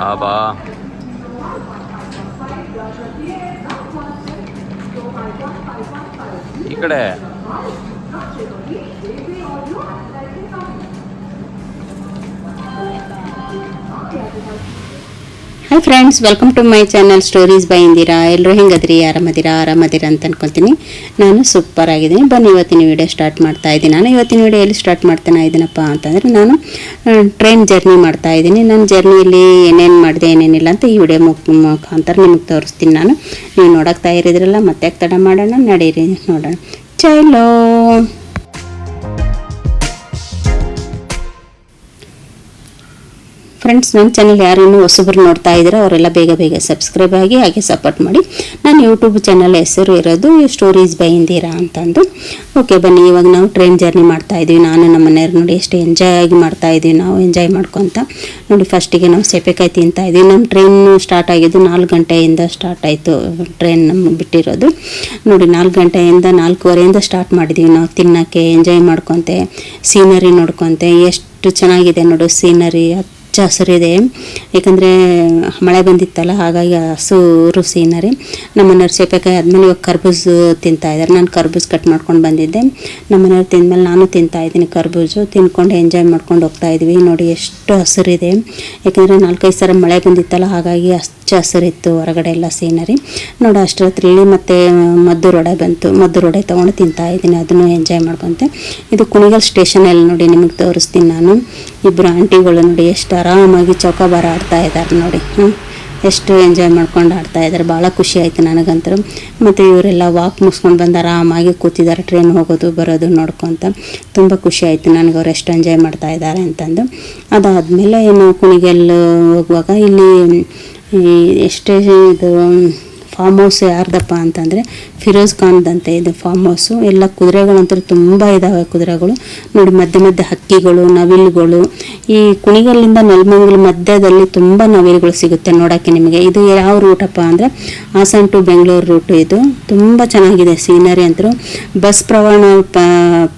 ಆಬಾ ಈ ಕಡೆ hi friends welcome to my channel stories by Indira ಎಲ್ಲರೂ ಹೆಂಗದ್ರಿ? ಆರಾಮದಿರಾ? ಆರಾಮದಿರಾ ಅಂತ ಅನ್ಕೊತೀನಿ. ನಾನು ಸೂಪರ್ ಆಗಿದ್ದೀನಿ. ಬನ್ನಿ, ಇವತ್ತಿನ ವಿಡಿಯೋ ಸ್ಟಾರ್ಟ್ ಮಾಡ್ತಾ ಇದ್ದೀನಿ. ನಾನು ಇವತ್ತಿನ ವಿಡಿಯೋ ಎಲ್ಲಿ ಸ್ಟಾರ್ಟ್ ಮಾಡ್ತಾನೆ ಇದ್ದೀನಪ್ಪ ಅಂತಂದರೆ ನಾನು ಟ್ರೈನ್ ಜರ್ನಿ ಮಾಡ್ತಾ ಇದ್ದೀನಿ. ನನ್ನ ಜರ್ನಿಯಲ್ಲಿ ಏನೇನು ಮಾಡಿದೆ, ಏನೇನಿಲ್ಲ ಅಂತ ಈ ವಿಡಿಯೋ ಮುಖ ಮುಖಾಂತರ ನಿಮಗೆ ತೋರಿಸ್ತೀನಿ ನಾನು. ನೀವು ನೋಡೋಕ್ತಾ ಇರಿದ್ರಲ್ಲ, ಮತ್ತೆ ತಡ ಮಾಡೋಣ? ನಡೀರಿ, ನೋಡೋಣ. ಚೈಲೋ! ಫ್ರೆಂಡ್ಸ್ ನನ್ನ ಚಾನಲ್ ಯಾರೇನು ಹೊಸಬ್ರು ನೋಡ್ತಾ ಇದ್ದೀರಾ ಅವರೆಲ್ಲ ಬೇಗ ಬೇಗ ಸಬ್ಸ್ಕ್ರೈಬ್ ಆಗಿ ಹಾಗೆ ಸಪೋರ್ಟ್ ಮಾಡಿ. ನಾನು ಯೂಟ್ಯೂಬ್ ಚಾನಲ್ ಹೆಸರು ಇರೋದು ಸ್ಟೋರೀಸ್ ಬೈ ಇಂದಿರಾ ಅಂತಂದು. ಓಕೆ ಬನ್ನಿ, ಇವಾಗ ನಾವು ಟ್ರೈನ್ ಜರ್ನಿ ಮಾಡ್ತಾ ಇದ್ದೀವಿ. ನಾನು ನಮ್ಮ ಮನೆಯವ್ರು ನೋಡಿ ಎಷ್ಟು ಎಂಜಾಯ್ ಆಗಿ ಮಾಡ್ತಾ ಇದ್ದೀವಿ. ನಾವು ಎಂಜಾಯ್ ಮಾಡ್ಕೊತ ನೋಡಿ ಫಸ್ಟಿಗೆ ನಾವು ಸೆಪೆಕಾಯಿ ತಿಂತಾ ಇದ್ದೀವಿ. ನಮ್ಮ ಟ್ರೈನ್ ಸ್ಟಾರ್ಟ್ ಆಗಿದ್ದು ನಾಲ್ಕು ಗಂಟೆಯಿಂದ ಸ್ಟಾರ್ಟ್ ಆಯಿತು. ಟ್ರೈನ್ ನಮ್ಗೆ ಬಿಟ್ಟಿರೋದು. ನೋಡಿ, ನಾಲ್ಕು ಗಂಟೆಯಿಂದ ನಾಲ್ಕೂವರೆಯಿಂದ ಸ್ಟಾರ್ಟ್ ಮಾಡಿದ್ದೀವಿ ನಾವು. ತಿನ್ನೋಕ್ಕೆ ಎಂಜಾಯ್ ಮಾಡ್ಕೊತೆ ಸೀನರಿ ನೋಡ್ಕೊತೆ. ಎಷ್ಟು ಚೆನ್ನಾಗಿದೆ ನೋಡು ಸೀನರಿ ಹಚ್ಚ ಹಸಿರಿದೆ ಯಾಕಂದರೆ ಮಳೆ ಬಂದಿತ್ತಲ್ಲ, ಹಾಗಾಗಿ ಹಸುರು ಸೀನರಿ ನಮ್ಮ ಮನೆಯವ್ರು ಸೇಪೆಕಾಯಿ ಆದಮೇಲೆ ಇವಾಗ ಕರ್ಬೂಜ್ ತಿಂತಾ ಇದ್ದಾರೆ. ನಾನು ಕರ್ಬೂಜ್ ಕಟ್ ಮಾಡ್ಕೊಂಡು ಬಂದಿದ್ದೆ. ನಮ್ಮ ಮನೆಯವ್ರು ತಿಂದಮೇಲೆ ನಾನು ತಿಂತಾ ಇದ್ದೀನಿ ಕರ್ಬೂಜು. ತಿಂದ್ಕೊಂಡು ಎಂಜಾಯ್ ಮಾಡ್ಕೊಂಡು ಹೋಗ್ತಾ ಇದ್ವಿ. ನೋಡಿ, ಎಷ್ಟು ಹಸಿರಿದೆ. ಯಾಕಂದರೆ ನಾಲ್ಕೈದು ಸಲ ಮಳೆ ಬಂದಿತ್ತಲ್ಲ, ಹಾಗಾಗಿ ಹಚ್ಚ ಹಸಿರಿತ್ತು ಹೊರಗಡೆ ಎಲ್ಲ ಸೀನರಿ. ನೋಡಿ ಇಳಿ ಮತ್ತೆ ಮದ್ದು ರೊಡೆ ಬಂತು. ಮದ್ದು ರೊಡೆ ತೊಗೊಂಡು ತಿಂತಾ ಇದ್ದೀನಿ. ಅದನ್ನು ಎಂಜಾಯ್ ಮಾಡ್ಕೊತೆ. ಇದು ಕುಣಿಗಲ್ ಸ್ಟೇಷನಲ್ಲಿ ನೋಡಿ ನಿಮಗೆ ತೋರಿಸ್ತೀನಿ ನಾನು. ಇಬ್ಬರು ಆಂಟಿಗಳು ನೋಡಿ ಎಷ್ಟು ಆರಾಮಾಗಿ ಚೌಕಾಬಾರ ಆಡ್ತಾ ಇದ್ದಾರೆ ನೋಡಿ. ಎಷ್ಟು ಎಂಜಾಯ್ ಮಾಡ್ಕೊಂಡು ಆಡ್ತಾ ಇದ್ದಾರೆ. ಭಾಳ ಖುಷಿ ಆಯಿತು ನನಗಂತೂ. ಮತ್ತು ಇವರೆಲ್ಲ ವಾಕ್ ಮುಗಿಸ್ಕೊಂಡು ಬಂದು ಆರಾಮಾಗಿ ಕೂತಿದ್ದಾರೆ. ಟ್ರೈನ್ ಹೋಗೋದು, ಬರೋದು ನೋಡ್ಕೊತ. ತುಂಬ ಖುಷಿ ಆಯಿತು ನನಗೆ ಅವ್ರು ಎಷ್ಟು ಎಂಜಾಯ್ ಮಾಡ್ತಾ ಇದ್ದಾರೆ ಅಂತಂದು. ಅದಾದಮೇಲೆ ಏನು ಕುಣಿಗೆಲ್ಲ ಹೋಗುವಾಗ ಇಲ್ಲಿ ಎಷ್ಟೇ ಇದು ಫಾರ್ಮ್ ಹೌಸ್ ಯಾರ್ದಪ್ಪ ಅಂತಂದರೆ ಫಿರೋಜ್ ಖಾನ್ದಂತೆ ಇದು ಫಾರ್ಮ್ ಹೌಸು ಎಲ್ಲ ಕುದುರೆಗಳಂತೂ ತುಂಬ ಇದ್ದಾವೆ ಕುದುರೆಗಳು. ನೋಡಿ ಮಧ್ಯೆ ಮಧ್ಯೆ ಹಕ್ಕಿಗಳು, ನವಿಲುಗಳು. ಈ ಕುಣಿಗಲ್ಲಿಂದ ನೆಲಮಂಗಲ ಮಧ್ಯದಲ್ಲಿ ತುಂಬ ನವಿಲುಗಳು ಸಿಗುತ್ತೆ ನೋಡೋಕ್ಕೆ ನಿಮಗೆ. ಇದು ಯಾವ ರೂಟಪ್ಪ ಅಂದರೆ ಹಾಸನ್ ಟು ಬೆಂಗಳೂರು ರೂಟು ಇದು. ತುಂಬ ಚೆನ್ನಾಗಿದೆ ಸೀನರಿ ಅಂತೂ. ಬಸ್ ಪ್ರಯಾಣ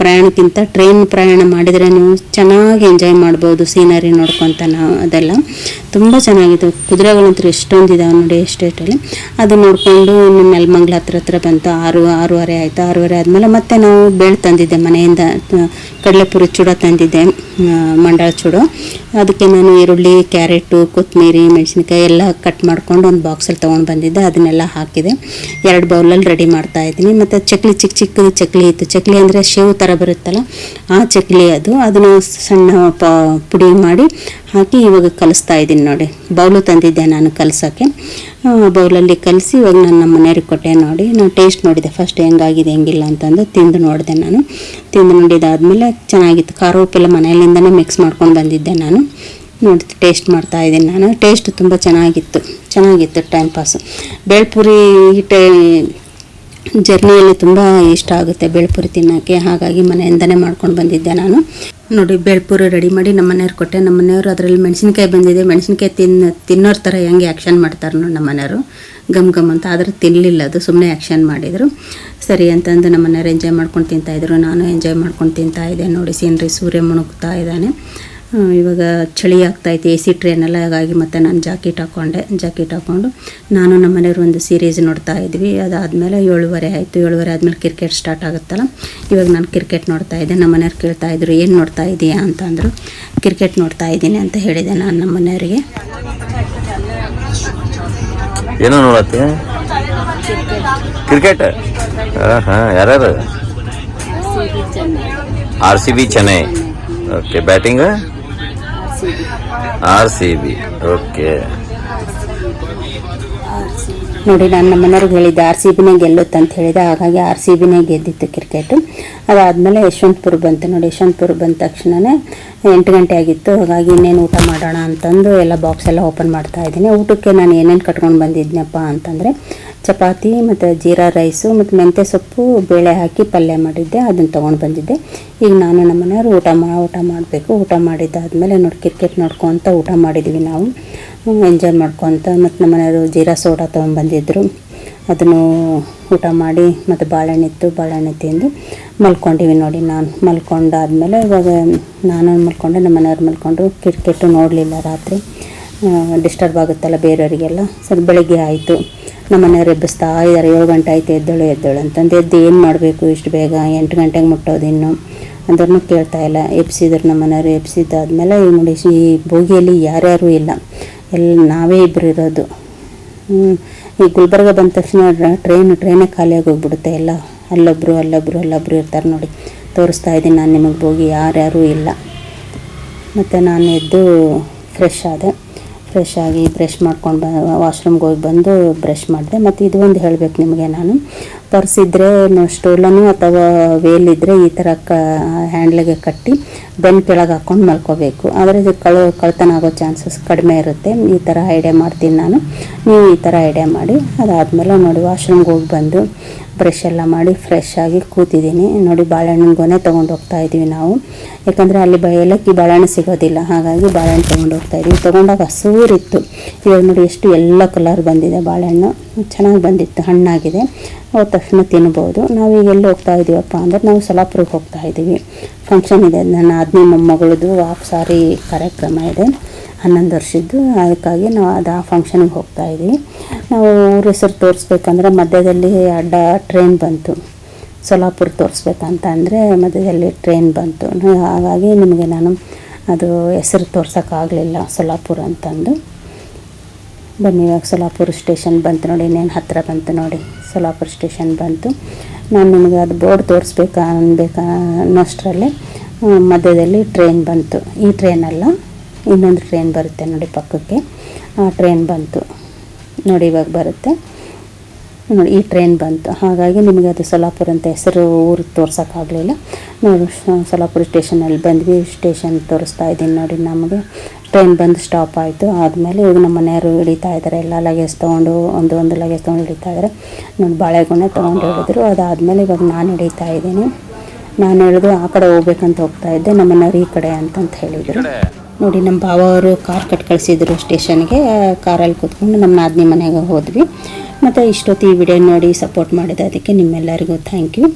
ಪ್ರಯಾಣಕ್ಕಿಂತ ಟ್ರೈನ್ ಪ್ರಯಾಣ ಮಾಡಿದರೆ ನೀವು ಚೆನ್ನಾಗಿ ಎಂಜಾಯ್ ಮಾಡ್ಬೋದು ಸೀನರಿ ನೋಡ್ಕೊತ ನಾವು ಅದೆಲ್ಲ. ತುಂಬ ಚೆನ್ನಾಗಿದೆ. ಕುದುರೆಗಳಂತೂ ಎಷ್ಟೊಂದು ಇದಾವೆ ನೋಡಿ ಎಸ್ಟೇಟಲ್ಲಿ ಅದು ನೋಡಿಕೊಂಡು ನೆಲಮಂಗ್ಲ ಹತ್ರ ಹತ್ರ ಬಂತು. ಆರು, ಆರೂವರೆ ಆಯಿತು. ಆರೂವರೆ ಆದಮೇಲೆ ಮತ್ತೆ ನಾವು ಬೆಳೆ ತಂದಿದ್ದೆ ಮನೆಯಿಂದ. ಕಡಲೆಪುರಿ ಚೂಡ ತಂದಿದ್ದೆ. ಮಂಡಾಳ ಚೂಡು. ಅದಕ್ಕೆ ನಾನು ಈರುಳ್ಳಿ, ಕ್ಯಾರೆಟು ಕೊತ್ತಂಬರಿ ಮೆಣಸಿನ್ಕಾಯಿ ಎಲ್ಲ ಕಟ್ ಮಾಡ್ಕೊಂಡು ಒಂದು ಬಾಕ್ಸಲ್ಲಿ ತೊಗೊಂಡು ಬಂದಿದ್ದೆ. ಅದನ್ನೆಲ್ಲ ಹಾಕಿದೆ. ಎರಡು ಬೌಲಲ್ಲಿ ರೆಡಿ ಮಾಡ್ತಾ ಇದ್ದೀನಿ. ಮತ್ತು ಚಕ್ಲಿ ಚಿಕ್ಕ ಚಿಕ್ಕದು ಚಕ್ಲಿ ಇತ್ತು. ಚಕ್ಲಿ ಅಂದರೆ ಶೇವ್ ಥರ ಬರುತ್ತಲ್ಲ, ಆ ಚಕ್ಲಿ ಅದು. ಅದನ್ನು ಸಣ್ಣ ಪುಡಿ ಮಾಡಿ ಹಾಕಿ ಇವಾಗ ಕಲಿಸ್ತಾ ಇದ್ದೀನಿ ನೋಡಿ. ಬೌಲು ತಂದಿದ್ದೆ ನಾನು ಕಲಸೋಕ್ಕೆ ಬೌಲಲ್ಲಿ ಕಲಿಸಿ ಇವಾಗ ನಾನು ನಮ್ಮ ಮನೆಯವ್ರಿಗೆ ಕೊಟ್ಟೆ ನೋಡಿ. ನಾನು ಟೇಸ್ಟ್ ನೋಡಿದೆ. ಫಸ್ಟ್ ಹೆಂಗಾಗಿದೆ, ಹೆಂಗಿಲ್ಲ ಅಂತಂದು ತಿಂದು ನೋಡಿದೆ ನಾನು. ತಿಂದು ನೋಡಿದಾದಮೇಲೆ ಚೆನ್ನಾಗಿತ್ತು. ಖಾರ ಉಪ್ಪೆಲ್ಲ ಮನೆಯಲ್ಲಿಂದನೇ ಮಿಕ್ಸ್ ಮಾಡ್ಕೊಂಡು ಬಂದಿದ್ದೆ ನಾನು. ನೋಡಿ ಟೇಸ್ಟ್ ಮಾಡ್ತಾ ಇದ್ದೀನಿ ನಾನು. ಟೇಸ್ಟ್ ತುಂಬ ಚೆನ್ನಾಗಿತ್ತು. ಚೆನ್ನಾಗಿತ್ತು ಟೈಮ್ ಪಾಸು ಬೇಳ್ಪುರಿ ಟೇ ಜರ್ನಿಯಲ್ಲಿ ತುಂಬ ಇಷ್ಟ ಆಗುತ್ತೆ ಬೇಳ್ಪುರಿ ತಿನ್ನೋಕ್ಕೆ ಹಾಗಾಗಿ ಮನೆಯಿಂದನೇ ಮಾಡ್ಕೊಂಡು ಬಂದಿದ್ದೆ ನಾನು. ನೋಡಿ, ಬೇಳ್ಪುರಿ ರೆಡಿ ಮಾಡಿ ನಮ್ಮ ಮನೆಯವ್ರು ಕೊಟ್ಟೆ. ನಮ್ಮ ಮನೆಯವರು ಅದರಲ್ಲಿ ಮೆಣಸಿನ್ಕಾಯಿ ಬಂದಿದೆ. ಮೆಣಸಿನ್ಕಾಯಿ ತಿನ್ನ ತಿನ್ನೋರ್ ಥರ ಹೆಂಗೆ ಆ್ಯಕ್ಷನ್ ಮಾಡ್ತಾರೆ ನೋಡಿ ನಮ್ಮ ಮನೆಯವರು. ಗಮ್ ಗಮ್ ಅಂತ. ಆದರೆ ತಿನ್ನಲಿಲ್ಲ ಅದು. ಸುಮ್ಮನೆ ಆ್ಯಕ್ಷನ್ ಮಾಡಿದರು. ಸರಿ ಅಂತಂದು ನಮ್ಮ ಮನೆಯವ್ರು ಎಂಜಾಯ್ ಮಾಡ್ಕೊಂಡು ತಿಂತಾಯಿದ್ರು ನಾನು ಎಂಜಾಯ್ ಮಾಡ್ಕೊಂಡು ತಿಂತಾಯಿದ್ದೆ ನೋಡಿ ಸೀನ್ರಿ ಸೂರ್ಯ ಮುಣುಗ್ತಾ ಇದ್ದಾನೆ. ಇವಾಗ ಚಳಿ ಆಗ್ತಾಯಿತ್ತು ಎ ಸಿ ಟ್ರೈನೆಲ್ಲ ಹಾಗಾಗಿ ಮತ್ತೆ ನಾನು ಜಾಕೆಟ್ ಹಾಕ್ಕೊಂಡೆ ಜಾಕೆಟ್ ಹಾಕ್ಕೊಂಡು ನಾನು ನಮ್ಮ ಮನೆಯವ್ರು ಒಂದು ಸೀರೀಸ್ ನೋಡ್ತಾ ಇದ್ವಿ. ಅದಾದಮೇಲೆ ಏಳುವರೆ ಆಯಿತು. ಏಳುವರೆ ಆದಮೇಲೆ ಕ್ರಿಕೆಟ್ ಸ್ಟಾರ್ಟ್ ಆಗುತ್ತಲ್ಲ? ಇವಾಗ ನಾನು ಕ್ರಿಕೆಟ್ ನೋಡ್ತಾ ಇದ್ದೆ. ನಮ್ಮ ಮನೆಯವ್ರು ಕೇಳ್ತಾ ಇದ್ರು ಏನು ನೋಡ್ತಾ ಇದೀಯಾ? ಅಂತಂದರು ಕ್ರಿಕೆಟ್ ನೋಡ್ತಾ ಇದ್ದೀನಿ ಅಂತ ಹೇಳಿದೆ ನಾನು ನಮ್ಮ ಮನೆಯವರಿಗೆ. ಏನೋ ನೋಡತ್ತೆ? ಕ್ರಿಕೆಟ್ ಹಾಂ ಯಾರ್ಯಾರು? R C B Chennai okay batting R C B. Okay. ನೋಡಿ ನಾನು ನಮ್ಮ ಮನೆಯವ್ರಿಗೆ ಹೇಳಿದ್ದೆ ಆರ್ ಸಿ ಬಿನೇ ಗೆಲ್ಲುತ್ತೆ ಅಂತ ಹೇಳಿದೆ. ಹಾಗಾಗಿ ಆರ್ ಸಿ ಬಿನೇ ಗೆದ್ದಿತ್ತು ಕ್ರಿಕೆಟು. ಅದಾದಮೇಲೆ ಯಶವಂತಪುರ ಬಂತು. ನೋಡಿ ಯಶವಂತಪುರ ಬಂದ ತಕ್ಷಣವೇ ಎಂಟು ಗಂಟೆ ಆಗಿತ್ತು. ಹಾಗಾಗಿ ಇನ್ನೇನು ಊಟ ಮಾಡೋಣ ಅಂತಂದು ಎಲ್ಲ ಬಾಕ್ಸ್ ಎಲ್ಲ ಓಪನ್ ಮಾಡ್ತಾ ಇದ್ದೀನಿ. ಊಟಕ್ಕೆ ನಾನು ಏನೇನು ಕಟ್ಕೊಂಡು ಬಂದಿದ್ನಪ್ಪ ಅಂತಂದರೆ ಚಪಾತಿ ಮತ್ತು ಜೀರಾ ರೈಸು ಮತ್ತು ಮೆಂತ್ಯ ಸೊಪ್ಪು, ಬೇಳೆ ಹಾಕಿ ಪಲ್ಯ ಮಾಡಿದ್ದೆ, ಅದನ್ನು ತೊಗೊಂಡು ಬಂದಿದ್ದೆ. ಈಗ ನಾನು ನಮ್ಮ ಮನೆಯವರು ಊಟ ಮಾ, ಊಟ ಮಾಡಬೇಕು. ಊಟ ಮಾಡಿದ್ದಾದಮೇಲೆ ನೋಡಿ ಕ್ರಿಕೆಟ್ ನೋಡ್ಕೊತ ಊಟ ಮಾಡಿದ್ವಿ ನಾವು. ಎಂಜಾಯ್ ಮಾಡ್ಕೊತ ಮತ್ತು ನಮ್ಮ ಮನೆಯವರು ಜೀರಾ ಸೋಡಾ ತೊಗೊಂಡ್ಬಂದಿದ್ದರು ಅದನ್ನು ಊಟ ಮಾಡಿ ಮತ್ತು ಬಾಳೆಹಣ್ಣು ಇತ್ತು. ಬಾಳೆಹಣ್ಣು ತಿಂದು ಮಲ್ಕೊಂಡಿವಿ ನೋಡಿ ನಾನು. ಮಲ್ಕೊಂಡಾದ್ಮೇಲೆ ಇವಾಗ ನಾನು ಮಲ್ಕೊಂಡೆ, ನಮ್ಮ ಮನೆಯವ್ರು ಮಲ್ಕೊಂಡ್ರು. ಕ್ರಿಕೆಟು ನೋಡಲಿಲ್ಲ ರಾತ್ರಿ. ಡಿಸ್ಟರ್ಬ್ ಆಗುತ್ತಲ್ಲ ಬೇರೆಯವರಿಗೆಲ್ಲ. ಸ್ವಲ್ಪ ಬೆಳಗ್ಗೆ ಆಯಿತು. ನಮ್ಮನೆಯವ್ರು ಎಬ್ಬಿಸ್ತಾ ಇದ್ದಾರೆ ಏಳು ಗಂಟೆ ಆಯಿತು, ಎದ್ದೇಳು ಎದ್ದೇಳು. ಅಂತಂದು ಎದ್ದು ಏನು ಮಾಡಬೇಕು, ಇಷ್ಟು ಬೇಗ, ಎಂಟು ಗಂಟೆಗೆ ಮುಟ್ಟೋದು ಇನ್ನು ಅಂದ್ರೂ ಕೇಳ್ತಾ ಇಲ್ಲ. ಎಬ್ಸಿದ್ರು ನಮ್ಮನೆಯವರು, ಎಬ್ಸಿದ್ದಾದ್ಮೇಲೆ ಈ ನೋಡಿ ಈ ಬೋಗಿಯಲ್ಲಿ ಯಾರ್ಯಾರೂ ಇಲ್ಲ. ಎಲ್ಲ ನಾವೇ ಇಬ್ಬರು ಇರೋದು. ಈ ಗುಲ್ಬರ್ಗ ಬಂದ ತಕ್ಷಣ ಟ್ರೈನ್, ಟ್ರೈನೇ ಖಾಲಿಯಾಗಿ ಹೋಗ್ಬಿಡುತ್ತೆ ಎಲ್ಲ. ಅಲ್ಲೊಬ್ಬರು ಅಲ್ಲೊಬ್ಬರು ಅಲ್ಲೊಬ್ಬರು ಇರ್ತಾರೆ ನೋಡಿ. ತೋರಿಸ್ತಾ ಇದ್ದೀನಿ ನಾನು ನಿಮಗೆ ಹೋಗಿ ಯಾರ್ಯಾರೂ ಇಲ್ಲ. ಮತ್ತು ನಾನು ಎದ್ದು ಫ್ರೆಶ್ ಆದೆ. ಫ್ರೆಶ್ ಆಗಿ ಬ್ರಷ್ ಮಾಡ್ಕೊಂಡು ಬ ವಾಶ್ರೂಮ್ಗೆ ಹೋಗಿ ಬಂದು ಬ್ರಷ್ ಮಾಡಿದೆ. ಮತ್ತು ಇದು ಒಂದು ಹೇಳಬೇಕು ನಿಮಗೆ ನಾನು. ಪರ್ಸ್ ಇದ್ದರೆ ಸ್ಟೂಲನು ಅಥವಾ ವೇಲ್ ಇದ್ದರೆ ಈ ಥರ ಕ ಹ್ಯಾಂಡ್ಲಿಗೆ ಕಟ್ಟಿ ಬೆನ್ ಕೆಳಗೆ ಹಾಕ್ಕೊಂಡು ಮಲ್ಕೋಬೇಕು. ಆದರೆ ಇದು ಕಳು, ಕಳ್ತನ ಆಗೋ ಚಾನ್ಸಸ್ ಕಡಿಮೆ ಇರುತ್ತೆ. ಈ ಥರ ಐಡಿಯಾ ಮಾಡ್ತೀನಿ ನಾನು. ನೀವು ಈ ಥರ ಐಡಿಯಾ ಮಾಡಿ ಅದಾದಮೇಲೆ ನೋಡಿ ವಾಶ್ರೂಮ್ಗೆ ಹೋಗಿ ಬಂದು ಬ್ರಷ್ ಎಲ್ಲ ಮಾಡಿ ಫ್ರೆಶ್ ಆಗಿ ಕೂತಿದ್ದೀನಿ. ನೋಡಿ ಬಾಳೆಹಣ್ಣಿನ ಗೊನೆ ತೊಗೊಂಡು ಹೋಗ್ತಾ ಇದ್ದೀವಿ ನಾವು. ಯಾಕಂದರೆ ಅಲ್ಲಿ ಬಯಲಕ್ಕಿ ಬಾಳೆಹಣ್ಣು ಸಿಗೋದಿಲ್ಲ. ಹಾಗಾಗಿ ಬಾಳೆಹಣ್ಣು ತೊಗೊಂಡು ಹೋಗ್ತಾ ಇದ್ದೀವಿ ತೊಗೊಂಡಾಗ ಹಸೂರಿತ್ತು ಇವಾಗ ನೋಡಿ ಎಷ್ಟು ಎಲ್ಲ ಕಲರ್ ಬಂದಿದೆ ಬಾಳೆಹಣ್ಣು. ಚೆನ್ನಾಗಿ ಬಂದಿತ್ತು, ಹಣ್ಣಾಗಿದೆ. ಹೋದ ತಕ್ಷಣ ತಿನ್ಬೋದು. ನಾವೀಗ ಎಲ್ಲಿ ಹೋಗ್ತಾ ಇದ್ದೀವಪ್ಪ ಅಂದರೆ ನಾವು ಸಲಾಪುರಕ್ಕೆ ಹೋಗ್ತಾ ಇದ್ದೀವಿ ಫಂಕ್ಷನ್ ಇದೆ. ನನ್ನ ಆದ್ಮಿ ಮೊಮ್ಮಗಳದ್ದು ಹಾಫ್ ಸಾರಿ ಕಾರ್ಯಕ್ರಮ ಇದೆ. ಹನ್ನೊಂದು ವರ್ಷದ್ದು. ಅದಕ್ಕಾಗಿ ನಾವು ಅದು ಆ ಫಂಕ್ಷನ್ಗೆ ಹೋಗ್ತಾ ಇದ್ವಿ ನಾವು ಊರ ಹೆಸರು ತೋರಿಸ್ಬೇಕಂದ್ರೆ ಮಧ್ಯದಲ್ಲಿ ಅಡ್ಡ ಟ್ರೈನ್ ಬಂತು. ಸೊಲಾಪುರ ತೋರಿಸ್ಬೇಕಂತ ಅಂದರೆ ಮಧ್ಯದಲ್ಲಿ ಟ್ರೈನ್ ಬಂತು. ಹಾಗಾಗಿ ನಿಮಗೆ ನಾನು ಅದು ಹೆಸರು ತೋರ್ಸೋಕ್ಕಾಗಲಿಲ್ಲ ಸೊಲಾಪುರ ಅಂತಂದು. ಬನ್ನಿ, ಇವಾಗ ಸೊಲಾಪುರ ಸ್ಟೇಷನ್ ಬಂತು ನೋಡಿ, ಇನ್ನೇನು ಹತ್ತಿರ ಬಂತು ನೋಡಿ. ಸೊಲಾಪುರ ಸ್ಟೇಷನ್ ಬಂತು. ನಾನು ನಿಮಗೆ ಅದು ಬೋರ್ಡ್ ತೋರಿಸ್ಬೇಕಾ ಅನ್ಬೇಕಾ ಅನ್ನೋಷ್ಟರಲ್ಲಿ ಮಧ್ಯದಲ್ಲಿ ಟ್ರೈನ್ ಬಂತು. ಈ ಟ್ರೈನ್ ಅಲ್ಲ ಇನ್ನೊಂದು ಟ್ರೈನ್ ಬರುತ್ತೆ ನೋಡಿ ಪಕ್ಕಕ್ಕೆ. ಆ ಟ್ರೈನ್ ಬಂತು. ನೋಡಿ ಇವಾಗ ಬರುತ್ತೆ. ನೋಡಿ ಈ ಟ್ರೈನ್ ಬಂತು. ಹಾಗಾಗಿ ನಿಮಗೆ ಅದು ಸೊಲಾಪುರ ಅಂತ ಹೆಸರು ಊರು ತೋರ್ಸೋಕ್ಕಾಗಲಿಲ್ಲ ನೋಡಿ ಸೊಲಾಪುರ ಸ್ಟೇಷನಲ್ಲಿ ಬಂದ್ವಿ. ಸ್ಟೇಷನ್ ತೋರಿಸ್ತಾ ಇದ್ದೀನಿ ನೋಡಿ ನಮಗೆ. ಟ್ರೈನ್ ಬಂದು ಸ್ಟಾಪ್ ಆಯಿತು. ಆದಮೇಲೆ ಇವಾಗ ನಮ್ಮ ಮನೆಯವರು ಹಿಡಿತಾ ಇದ್ದಾರೆ. ಎಲ್ಲ ಲಗೇಜ್ ತೊಗೊಂಡು ಒಂದು ಒಂದು ಲಗೇಜ್ ತೊಗೊಂಡು ಹಿಡಿತಾ ಇದ್ದಾರೆ. ನೋಡಿ ಬಾಳೆಗೊನೆ ತೊಗೊಂಡು ಹೇಳಿದ್ರು ಅದಾದಮೇಲೆ ಇವಾಗ ನಾನು ಹಿಡಿತಾ ಇದ್ದೀನಿ. ನಾನು ಹೇಳಿದ್ರು ಆ ಕಡೆ ಹೋಗ್ಬೇಕಂತ ಹೋಗ್ತಾ ಇದ್ದೆ. ನಮ್ಮ ಮನೆಯವರು ಈ ಕಡೆ ಅಂತಂತ ಹೇಳಿದರು. ನೋಡಿ, ನಮ್ಮ ಭಾವ ಅವರು ಕಾರ್ ಕಟ್ ಕಳಿಸಿದ್ರು ಸ್ಟೇಷನ್ಗೆ. ಕಾರಲ್ಲಿ ಕೂತ್ಕೊಂಡು ನಮ್ಮ ನಾದಿನಿ ಮನೆಗೆ ಹೋದ್ವಿ. ಮತ್ತು ಇಷ್ಟೊತ್ತು ಈ ವಿಡಿಯೋ ನೋಡಿ ಸಪೋರ್ಟ್ ಮಾಡಿದ ಅದಕ್ಕೆ ನಿಮ್ಮೆಲ್ಲರಿಗೂ ಥ್ಯಾಂಕ್ ಯು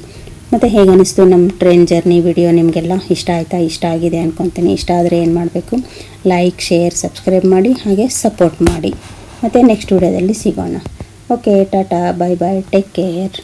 ಮತ್ತು ಹೇಗೆ ಅನಿಸ್ತು ನಮ್ಮ ಟ್ರೈನ್ ಜರ್ನಿ ವಿಡಿಯೋ? ನಿಮಗೆಲ್ಲ ಇಷ್ಟ ಆಯಿತಾ? ಇಷ್ಟ ಆಗಿದೆ ಅಂದ್ಕೊತೀನಿ ಇಷ್ಟ ಆದರೆ ಏನು ಮಾಡಬೇಕು? ಲೈಕ್ ಶೇರ್ ಸಬ್ಸ್ಕ್ರೈಬ್ ಮಾಡಿ, ಹಾಗೆ ಸಪೋರ್ಟ್ ಮಾಡಿ. ಮತ್ತು ನೆಕ್ಸ್ಟ್ ವಿಡಿಯೋದಲ್ಲಿ ಸಿಗೋಣ. Okay tata bye bye take care